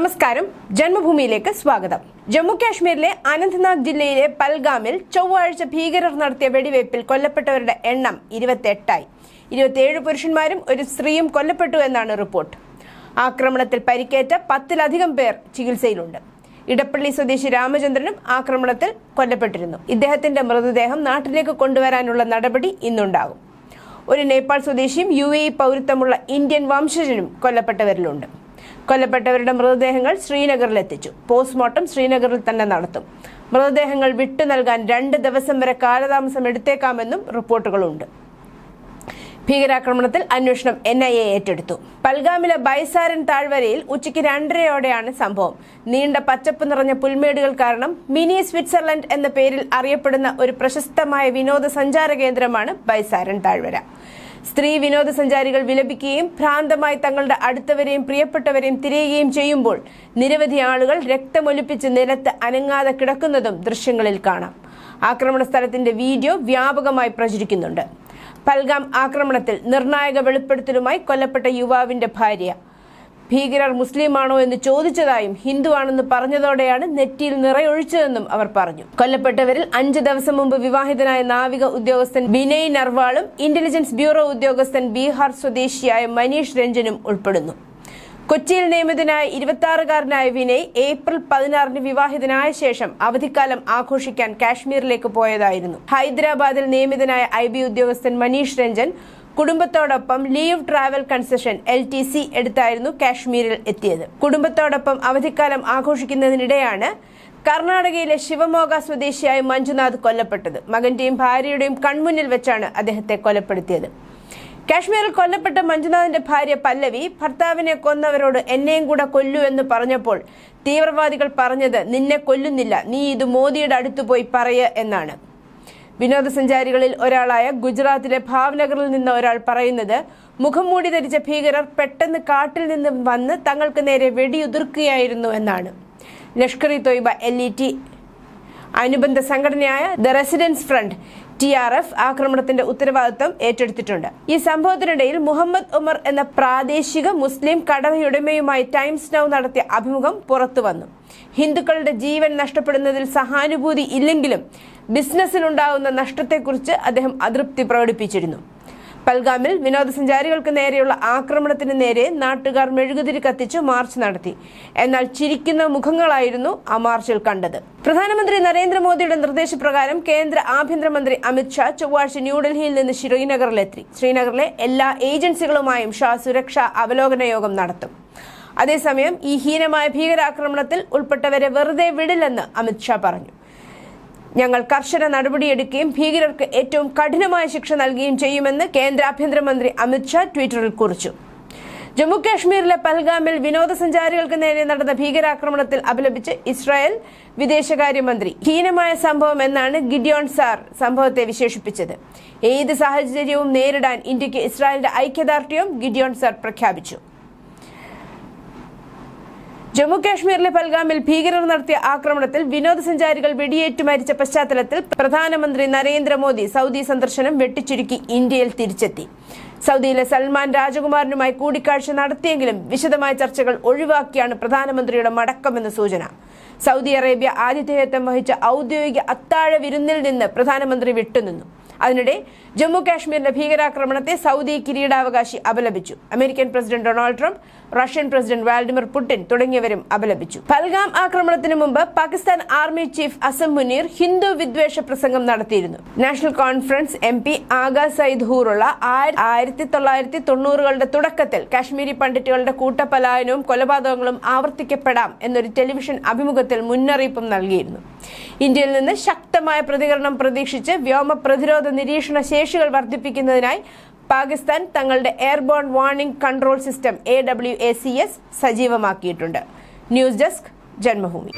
നമസ്കാരം. ജന്മഭൂമിയിലേക്ക് സ്വാഗതം. ജമ്മു കാശ്മീരിലെ അനന്ത്നാഗ് ജില്ലയിലെ പൽഗാമിൽ ചൊവ്വാഴ്ച ഭീകരർ നടത്തിയ വെടിവയ്പിൽ കൊല്ലപ്പെട്ടവരുടെ എണ്ണം ഇരുപത്തെട്ടായി. ഇരുപത്തിയേഴ് പുരുഷന്മാരും ഒരു സ്ത്രീയും കൊല്ലപ്പെട്ടു എന്നാണ് റിപ്പോർട്ട്. ആക്രമണത്തിൽ പരിക്കേറ്റ പത്തിലധികം പേർ ചികിത്സയിലുണ്ട്. ഇടപ്പള്ളി സ്വദേശി രാമചന്ദ്രനും ആക്രമണത്തിൽ കൊല്ലപ്പെട്ടിരുന്നു. ഇദ്ദേഹത്തിന്റെ മൃതദേഹം നാട്ടിലേക്ക് കൊണ്ടുവരാനുള്ള നടപടി ഇന്നുണ്ടാകും. ഒരു നേപ്പാൾ സ്വദേശിയും യു എ പൗരത്വമുള്ള ഇന്ത്യൻ വംശജനും കൊല്ലപ്പെട്ടവരിലുണ്ട്. കൊല്ലപ്പെട്ടവരുടെ മൃതദേഹങ്ങൾ ശ്രീനഗറിൽ എത്തിച്ചു പോസ്റ്റ്മോർട്ടം ശ്രീനഗറിൽ തന്നെ നടത്തും. മൃതദേഹങ്ങൾ വിട്ടു നൽകാൻ രണ്ട് ദിവസം വരെ കാലതാമസം എടുത്തേക്കാമെന്നും റിപ്പോർട്ടുകളുണ്ട്. ഭീകരാക്രമണത്തിൽ അന്വേഷണം എൻ ഐ എ ഏറ്റെടുത്തു. പൽഗാമിലെ ബൈസാരൻ താഴ്വരയിൽ ഉച്ചയ്ക്ക് രണ്ടരയോടെയാണ് സംഭവം. നീണ്ട പച്ചപ്പ് നിറഞ്ഞ പുൽമേടുകൾ കാരണം മിനി സ്വിറ്റ്സർലൻഡ് എന്ന പേരിൽ അറിയപ്പെടുന്ന ഒരു പ്രശസ്തമായ വിനോദസഞ്ചാര കേന്ദ്രമാണ് ബൈസാരൻ താഴ്വര. സ്ത്രീ വിനോദസഞ്ചാരികൾ വിലപിക്കുകയും ഭ്രാന്തമായി തങ്ങളുടെ അടുത്തവരെയും പ്രിയപ്പെട്ടവരെയും തിരയുകയും ചെയ്യുമ്പോൾ നിരവധി ആളുകൾ രക്തമൊലിപ്പിച്ച് നിലത്ത് അനങ്ങാതെ കിടക്കുന്നതും ദൃശ്യങ്ങളിൽ കാണാം. ആക്രമണ സ്ഥലത്തിന്റെ വീഡിയോ വ്യാപകമായി പ്രചരിക്കുന്നുണ്ട്. പൽഗാം ആക്രമണത്തിൽ നിർണായക വെളിപ്പെടുത്തലുമായി കൊല്ലപ്പെട്ട യുവാവിന്റെ ഭാര്യ ഭീകരർ മുസ്ലിമാണോ എന്ന് ചോദിച്ചതായും ഹിന്ദുവാണെന്ന് പറഞ്ഞതോടെയാണ് നെറ്റിയിൽ നിറയൊഴിച്ചതെന്നും അവർ പറഞ്ഞു. കൊല്ലപ്പെട്ടവരിൽ അഞ്ച് ദിവസം മുമ്പ് വിവാഹിതനായ നാവിക ഉദ്യോഗസ്ഥൻ വിനയ് നർവാളും ഇന്റലിജൻസ് ബ്യൂറോ ഉദ്യോഗസ്ഥൻ ബീഹാർ സ്വദേശിയായ മനീഷ് രഞ്ജനും ഉൾപ്പെടുന്നു. കൊച്ചിയിൽ നിയമിതനായ ഇരുപത്തിയാറുകാരനായ വിനയ് ഏപ്രിൽ പതിനാറിന് വിവാഹിതനായ ശേഷം അവധിക്കാലം ആഘോഷിക്കാൻ കാശ്മീരിലേക്ക് പോയതായിരുന്നു. ഹൈദരാബാദിൽ നിയമിതനായ ഐ ബി ഉദ്യോഗസ്ഥൻ മനീഷ് രഞ്ജൻ കുടുംബത്തോടൊപ്പം leave travel concession L T C എടുത്തായിരുന്നു കാശ്മീരിൽ എത്തിയത്. കുടുംബത്തോടൊപ്പം അവധിക്കാലം ആഘോഷിക്കുന്നതിനിടെയാണ് കർണാടകയിലെ ശിവമോഗ സ്വദേശിയായ മഞ്ജുനാഥ് കൊല്ലപ്പെട്ടത്. മകന്റെയും ഭാര്യയുടെയും കൺമുന്നിൽ വെച്ചാണ് അദ്ദേഹത്തെ കൊലപ്പെടുത്തിയത്. കാശ്മീരിൽ കൊല്ലപ്പെട്ട മഞ്ജുനാഥിന്റെ ഭാര്യ പല്ലവി ഭർത്താവിനെ കൊന്നവരോട് എന്നെയും കൂടെ കൊല്ലു എന്ന് പറഞ്ഞപ്പോൾ തീവ്രവാദികൾ പറഞ്ഞത് നിന്നെ കൊല്ലുന്നില്ല. നീ ഇത് മോദിയുടെ അടുത്ത് പോയി പറയ എന്നാണ്. വിനോദസഞ്ചാരികളിൽ ഒരാളായ ഗുജറാത്തിലെ ഭാവ്നഗറിൽ നിന്ന് ഒരാൾ പറയുന്നത് മുഖം മൂടി ധരിച്ച ഭീകരർ പെട്ടെന്ന് കാട്ടിൽ നിന്ന് വന്ന് തങ്ങൾക്ക് നേരെ വെടിയുതിർക്കുകയായിരുന്നു എന്നാണ്. Lashkar e Taiba L E T അനുബന്ധ സംഘടനയായ the resistance front T R F ആക്രമണത്തിന്റെ ഉത്തരവാദിത്വം ഏറ്റെടുത്തിട്ടുണ്ട്. ഈ സംഭവത്തിനിടയിൽ മുഹമ്മദ് ഉമർ എന്ന പ്രാദേശിക മുസ്ലിം കടവയുടമയുമായി ടൈംസ് നൗ നടത്തിയ അഭിമുഖം പുറത്തു വന്നു. ഹിന്ദുക്കളുടെ ജീവൻ നഷ്ടപ്പെടുന്നതിൽ സഹാനുഭൂതി ഇല്ലെങ്കിലും ബിസിനസ്സിനുണ്ടാകുന്ന നഷ്ടത്തെക്കുറിച്ച് അദ്ദേഹം അതൃപ്തി പ്രകടിപ്പിച്ചിരുന്നു. പൽഗാമിൽ വിനോദസഞ്ചാരികൾക്ക് നേരെയുള്ള ആക്രമണത്തിന് നേരെ നാട്ടുകാർ മെഴുകുതിരി കത്തിച്ച് മാർച്ച് നടത്തി. എന്നാൽ ചിരിക്കുന്ന മുഖങ്ങളായിരുന്നു ആ മാർച്ചിൽ കണ്ടത്. പ്രധാനമന്ത്രി നരേന്ദ്രമോദിയുടെ നിർദ്ദേശപ്രകാരം കേന്ദ്ര ആഭ്യന്തരമന്ത്രി അമിത്ഷാ ചൊവ്വാഴ്ച ന്യൂഡൽഹിയിൽ നിന്ന് ശ്രീനഗറിലെത്തി. ശ്രീനഗറിലെ എല്ലാ ഏജൻസികളുമായും ഷാ സുരക്ഷാ അവലോകന യോഗം നടത്തും. അതേസമയം ഈ ഹീനമായ ഭീകരാക്രമണത്തിൽ ഉൾപ്പെട്ടവരെ വെറുതെ വിടില്ലെന്ന് അമിത്ഷാ പറഞ്ഞു. ഞങ്ങൾ കർശന നടപടിയെടുക്കുകയും ഭീകരർക്ക് ഏറ്റവും കഠിനമായ ശിക്ഷ നൽകുകയും ചെയ്യുമെന്ന് കേന്ദ്ര ആഭ്യന്തരമന്ത്രി അമിത്ഷാ ട്വിറ്ററിൽ കുറിച്ചു. ജമ്മു കാശ്മീരിലെ പൽഗാമിൽ വിനോദസഞ്ചാരികൾക്ക് നേരെ നടന്ന ഭീകരാക്രമണത്തിൽ അപലപിച്ച് ഇസ്രായേൽ വിദേശകാര്യമന്ത്രി. ഹീനമായ സംഭവം എന്നാണ് ഗിഡിയോൺ സാർ സംഭവത്തെ വിശേഷിപ്പിച്ചത്. ഏത് സാഹചര്യവും നേരിടാൻ ഇന്ത്യയ്ക്ക് ഇസ്രായേലിന്റെ ഐക്യദാർഢ്യവും ഗിഡിയോൺ സാർ പ്രഖ്യാപിച്ചു. ജമ്മു കാശ്മീരിലെ പൽഗാമിൽ ഭീകരർ നടത്തിയ ആക്രമണത്തിൽ വിനോദസഞ്ചാരികൾ വെടിയേറ്റു മരിച്ച പശ്ചാത്തലത്തിൽ പ്രധാനമന്ത്രി നരേന്ദ്രമോദി സൗദി സന്ദർശനം വെട്ടിച്ചുരുക്കി ഇന്ത്യയിൽ തിരിച്ചെത്തി. സൗദിയിലെ സൽമാൻ രാജകുമാരനുമായി കൂടിക്കാഴ്ച നടത്തിയെങ്കിലും വിശദമായ ചർച്ചകൾ ഒഴിവാക്കിയാണ് പ്രധാനമന്ത്രിയുടെ മടക്കമെന്ന് സൂചന. സൗദി അറേബ്യ ആതിഥേയത്വം വഹിച്ച ഔദ്യോഗിക അത്താഴ വിരുന്നിൽ നിന്ന് പ്രധാനമന്ത്രി വിട്ടുനിന്നു. അതിനിടെ ജമ്മു കാശ്മീരിലെ ഭീകരാക്രമണത്തെ സൗദി കിരീടാവകാശി അപലപിച്ചു. American president Donald Trump Russian president Vladimir Putin തുടങ്ങിയവരും അപലപിച്ചു. പൽഗാം ആക്രമണത്തിന് മുമ്പ് പാകിസ്ഥാൻ ആർമി ചീഫ് അസം മുനീർ ഹിന്ദു വിദ്വേഷ പ്രസംഗം നടത്തിയിരുന്നു. National conference M P Aga Syed Ruhullah ആയിരത്തി തൊള്ളായിരത്തി തൊണ്ണൂറുകളുടെ തുടക്കത്തിൽ കാശ്മീരി പണ്ഡിറ്റുകളുടെ കൂട്ടപലായനവും കൊലപാതകങ്ങളും ആവർത്തിക്കപ്പെടാം എന്നൊരു ടെലിവിഷൻ അഭിമുഖത്തിൽ മുന്നറിയിപ്പും നൽകിയിരുന്നു. ഇന്ത്യയിൽ നിന്ന് ശക്തമായ പ്രതികരണം പ്രതീക്ഷിച്ച് വ്യോമ പ്രതിരോധ നിരീക്ഷണ ശേഷികൾ വർദ്ധിപ്പിക്കുന്നതിനായി പാകിസ്ഥാൻ തങ്ങളുടെ airborne warning control system A W A C S സജീവമാക്കിയിട്ടുണ്ട്. News desk Janmabhumi.